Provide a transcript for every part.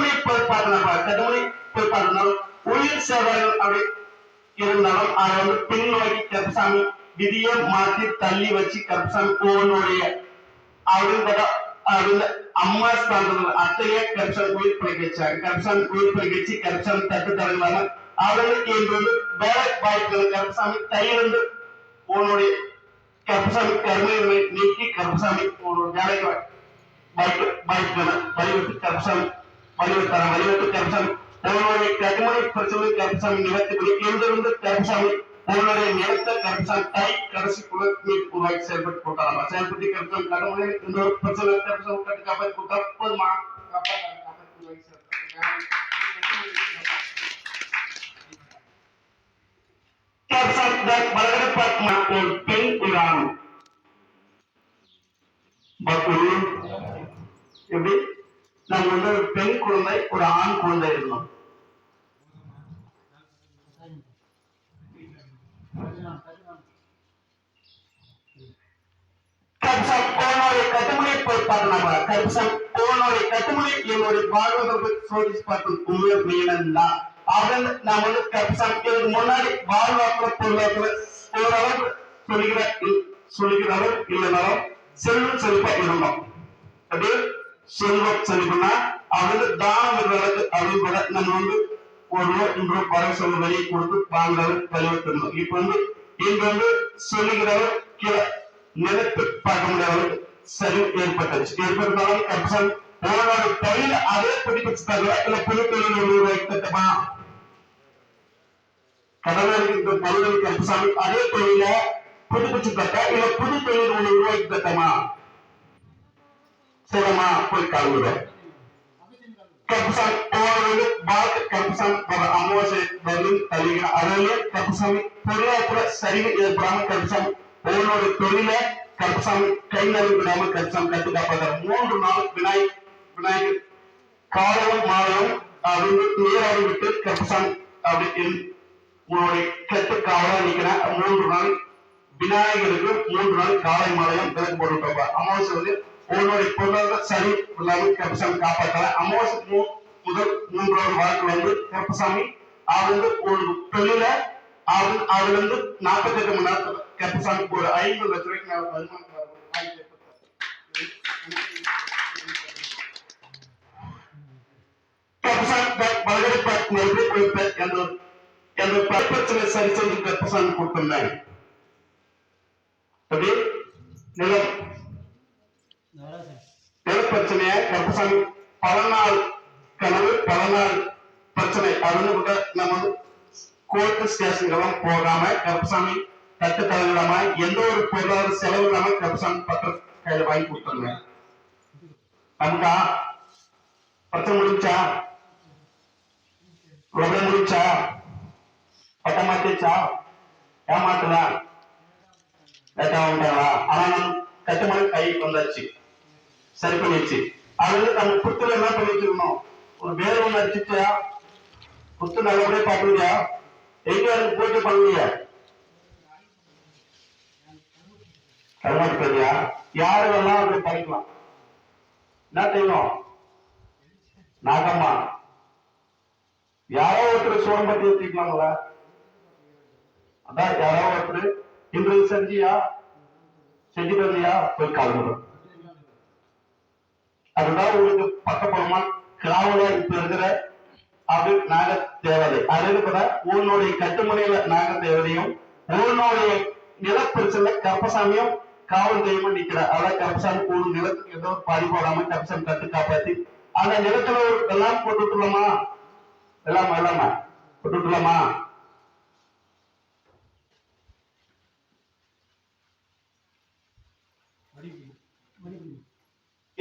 கடவுளை பொறுப்பாக கடவுளை பொறுப்பாக இருந்தாலும் உயிர் சேவர்கள் அப்படி இருந்தாலும் அதை வந்து பின்னோக்கி கருப்பசாமி விதியை மாத்தி தள்ளி வச்சு கருப்பசாமி கோவனுடைய அப்படின்னு அவங்க அம்மா ஸ்தானத்துல அத்தையே கருப்பசாமி உயிர் பிழைக்க வச்சாங்க கருப்பசாமி உயிர் பிழைக்க வச்சு கருப்பசாமி தட்டு தரலாம அவர்களுக்கு என்று வந்து வேலை வாய்ப்புகள் கருப்பசாமி தையிலிருந்து உன்னுடைய கருப்பசாமி கருமைகளை நீக்கி கருப்பசாமி உன்னோட வேலைக்கு வாய்ப்பு வாய்ப்புகளை வலியுறுத்தி கருப்பசாமி வலியுறுத்தார வலியுறுத்தி கருப்பசாமி உன்னுடைய கடுமனை பிரச்சனை கருப்பசாமி நிலத்துக்குடி எங்கிருந்து கருப்பசாமி உன்னுடைய நிலத்தை கருப்பசாமி தை கடைசி குலத்தை உருவாக்கி செயல்பட்டு போட்டாராமா செயல்பட்டு கருப்பசாமி கடுமனை இன்னொரு பிரச்சனை கருப்பசாமி கட்டு காப்பாற்றி கொடுத்தா போதுமா காப்பாற்றி காப்பாற்றி உருவாக்கி செயல்பட்டு ஒரு பெண் ஒரு ஆண் ஒரு எப்படி மீனந்தா. அவன் நான் வந்து கருப்சம் இதுக்கு முன்னாடி வாழ்வாக்குற பொருளாக்குற ஓரளவு சொல்லுகிற சொல்லுகிற இல்லைனாலும் செல்வம் செழிப்பா இருந்தோம். அப்படியே செல்வம் செழிப்புனா அவரு தானம் விடுறதுக்கு அப்படின்னு கூட நம்ம வந்து ஒரு ரூபா ரெண்டு ரூபா பரவ சொல்ல வெளியே கொடுத்து வாங்குறது வலியுறுத்தணும் இப்ப வந்து இங்க வந்து சொல்லுகிறவர் கீழே நிலத்து பார்க்க முடியாத சரி ஏற்பட்டுச்சு. ஏற்பட்டாலும் கப்சன் உங்களோட தொழில் அதே பிடிப்பிச்சு தருவா இல்ல புது தொழில் ஒரு ரூபாய்க்கு தட்டமா கடவுளுக்கு தொழில் கப்சாமி அதே தொழில புதுப்பிச்சு தட்ட இல்ல புது தொழில் ஒரு ரூபாய்க்கு தட்டமா சொல்லுமா போய் கலந்துடும் கப்சாமி போறது வாழ்க்கை கப்சாமி வர அமாவாசை வரும் தருகிற அதிலே கப்சாமி பொருளாதார சரிவு ஏற்படாம கப்சாமி உன்னோட தொழில கப்சாமி கை நழுவி விடாம கப்சாமி கட்டு காப்பாற்ற மூன்று நாள் விநாயக விநாயகர் காலையும் மாலையும் அப்படின்னு நீராடி விட்டு கப்சாமி அப்படி இரு- உன்னுடைய கட்டு காவலா நிக்கிற மூன்று நாள் விநாயகருக்கு மூன்று நாள் காலை மாலையும் விளக்கு போட்டு அமாவாசை வந்து உன்னுடைய பொருளாதார சரி இல்லாமல் கருப்பசாமி காப்பாற்ற அமாவாசை முதல் மூன்றாவது வாழ்க்கை வந்து கருப்பசாமி அவர் வந்து ஒரு தொழில அதுல இருந்து நாற்பத்தி எட்டு மணி நேரத்துல கருப்பசாமிக்கு ஒரு ஐநூறு லட்ச ரூபாய்க்கு நான் வருமானம் சரி செய்து கருப்பசாமி நிலம் நிலப்பிரச்சனைய கருப்பசாமி பல நாள் கனவு பல நாள் பிரச்சனை. அப்படின்னு கூட நம்ம கோர்ட்டு ஸ்டேஷன்களும் போகாம கருப்பசாமி தட்டு தலைவிடாம எந்த ஒரு பொருளாதார செலவு இல்லாம கருப்பசாமி பத்திரம் கையில வாங்கி கொடுத்தாங்க நமக்கா? பத்திரம் முடிஞ்சா? ரொம்ப முடிச்சா பட்டம் மாத்திச்சா ஏமாத்துதா ஆனா நம் கட்டுமணம் கைக்கு வந்தாச்சு. சரி பண்ணிடுச்சு அது வந்து நம்ம புத்துல என்ன பண்ணி ஒரு வேற ஒண்ணு அடிச்சுட்டியா புத்து நல்லபடியா பாக்குறியா எங்க இருந்து போயிட்டு பண்ணுவியா கருமாட்டுப்பதியா யாரு வேணாலும் அப்படி படிக்கலாம். என்ன செய்யணும்? நாகம்மா. யாரோ ஒருத்தர் சோம்பத்தி ஊத்திக்கலாங்களா அதான் யாரோ ஒருத்தர். இன்று செஞ்சியா? செஞ்சு வந்தியா போய் கலந்துடும் அதுதான் உங்களுக்கு பக்கபலமா காவலா இப்ப இருக்கிற அது நாக தேவதை அது கூட உன்னுடைய கட்டுமுறையில நாக தேவதையும் உன்னுடைய நிலப்பிரச்சனை கற்பசாமியும் காவல் தெய்வம் நிக்கிற அதான் கருப்பசாமி ஒரு நிலத்துக்கு ஏதோ பாதி போடாம கருப்பசாமி கட்டு காப்பாத்தி அந்த நிலத்துல ஒரு எல்லாம் போட்டு விட்டுலாமா எல்லாம் எல்லாமா போட்டு விட்டுலாமா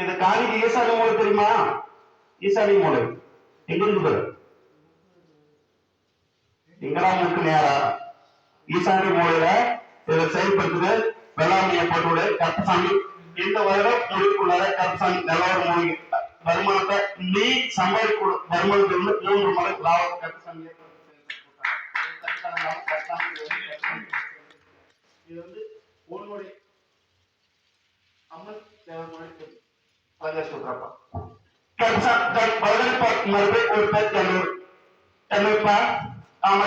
இந்த காணிக்கு ஈசானி மூலை தெரியுமா? ஈசானி மூலை. எங்க இருக்கு பாரு இங்கதான் நேரா? ஈசானி மூலையில இதை செயல்படுத்துது வேளாண்மையை போட்டு கருப்பசாமி. இந்த வருடம் முடிவுக்குள்ளார கருப்பசாமி நிலவர மூலிகை வருமானத்தை நீ சம்பாதிக்க வருமானத்திலிருந்து மூன்று மடங்கு லாபம் கருப்பசாமி இது வந்து உன்னுடைய அம்மன் தேவனுடைய அழகா சொல்றப்பா கப்சாமி பதினெட்டு ஒரு பேர் தென்னூர் தென்னூர்ப்பா ஆமா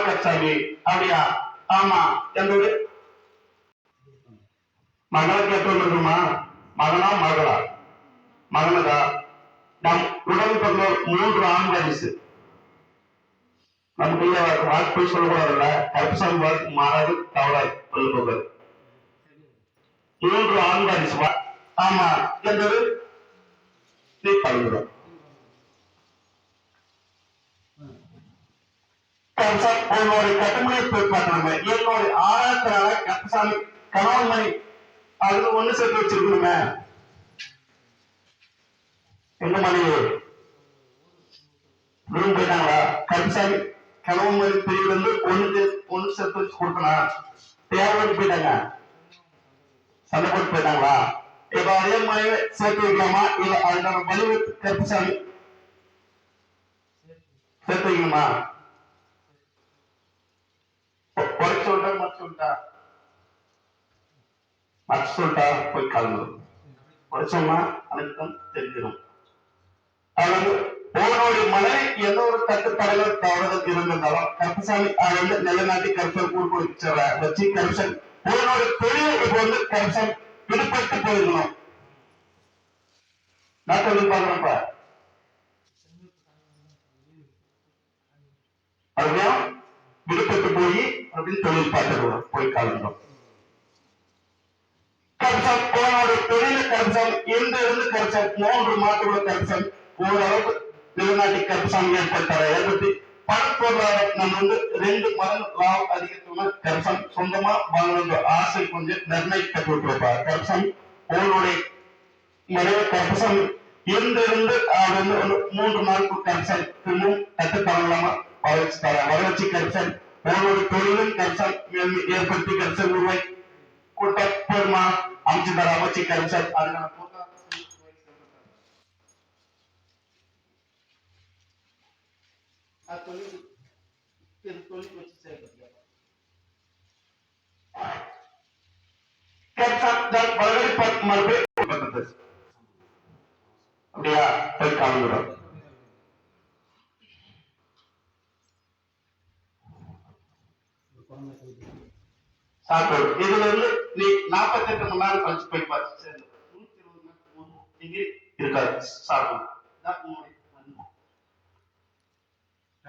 அப்படியா? ஆமா. எந்த மகளை கேட்டு இருக்குமா மகனா மகளா? மகனதா? நம் உடல் பிறந்த மூன்று ஆண் வாரிசு நமக்குள்ள கையில சொல்லக்கூடாதுல்ல? கருப்பசாமி வாக்கு மாறாது தவறாது. சொல்ல மூன்று ஆண் ஆமா. எந்த ஊரு நீ பல்லுறோம் கட்டுமனை போய் பார்த்தாங்க என்னோட ஆராய்ச்சியால கருப்பசாமி கணவன் மணி அதுல ஒண்ணு சேர்த்து வச்சிருக்கணுமே. என்ன மணி? ரூம் போயிட்டாங்களா? கருப்பசாமி கணவன் மணி பிரிவுல இருந்து ஒண்ணு ஒண்ணு சேர்த்து வச்சு கொடுக்கணும் தேவைப்பட்டு போயிட்டாங்க. சண்டை போட்டு போயிட்டாங்களா? இப்ப அதே மாதிரி சேர்த்து வைக்கலாமா? இல்ல அதுக்கான வழி கருப்பசாமி சேர்த்து வைக்கணுமா? குறைச்சு சொல்லிட்டா மறைச்சு சொல்லிட்டா மறைச்சு சொல்லிட்டா போய் கலந்து குறைச்சோம்னா அனைத்தும் தெரிஞ்சிடும். அதாவது மலை எந்த ஒரு தட்டுப்பாடுகள் தவறுதல் இருந்திருந்தாலும் கருப்புசாமி அதை வந்து நிலநாட்டி கருப்பன் கூட்டு வச்சு கருப்பன் ஓனோட தொழில் இப்ப வந்து கருப்பன் விடுபட்டு போயிருக்கணும் நான் சொல்லி பாக்குறப்ப அதுதான் விடுபட்டு போய் அப்படின்னு தொழில் பார்த்துருவோம் போய் கலந்தோம் கருப்பம் உன்னோட தொழில கருப்பம் எந்த இருந்து கருப்பம் மூன்று மாதத்தோட கருப்பம் ஓரளவுக்கு வெளிநாட்டு கருப்பசாமி ஏற்பட்டார. ஏற்பட்டு நம்ம வந்து ரெண்டு மடங்கு லாபம் அதிகத்துவம் சொந்தமா வாங்கணுன்ற ஆசை கொஞ்சம் உங்களுடைய மனைவி கருப்பசாமி எந்த இருந்து அவர் வந்து மூன்று நாளுக்கு கருப்பம் திரும்பவும் வளர்ச்சி வளர்ச்சி கருப்பம் உங்களுடைய தொழிலும் கருப்பம் ஏற்படுத்தி கருப்பம் உருவாக்கி கூட்ட பெருமா அமைச்சு தர அமைச்சு கருப்பம் பொருளாதார அது தொழில் வச்சு அப்படியா போய் கலந்துடும் சாப்பிடு இதுல இருந்து நீ நாற்பத்தி எட்டு மணி நேரம் கழிச்சு போய் பார்த்து சேர்ந்து நூத்தி இருபது டிகிரி இருக்காது சாப்பிடும்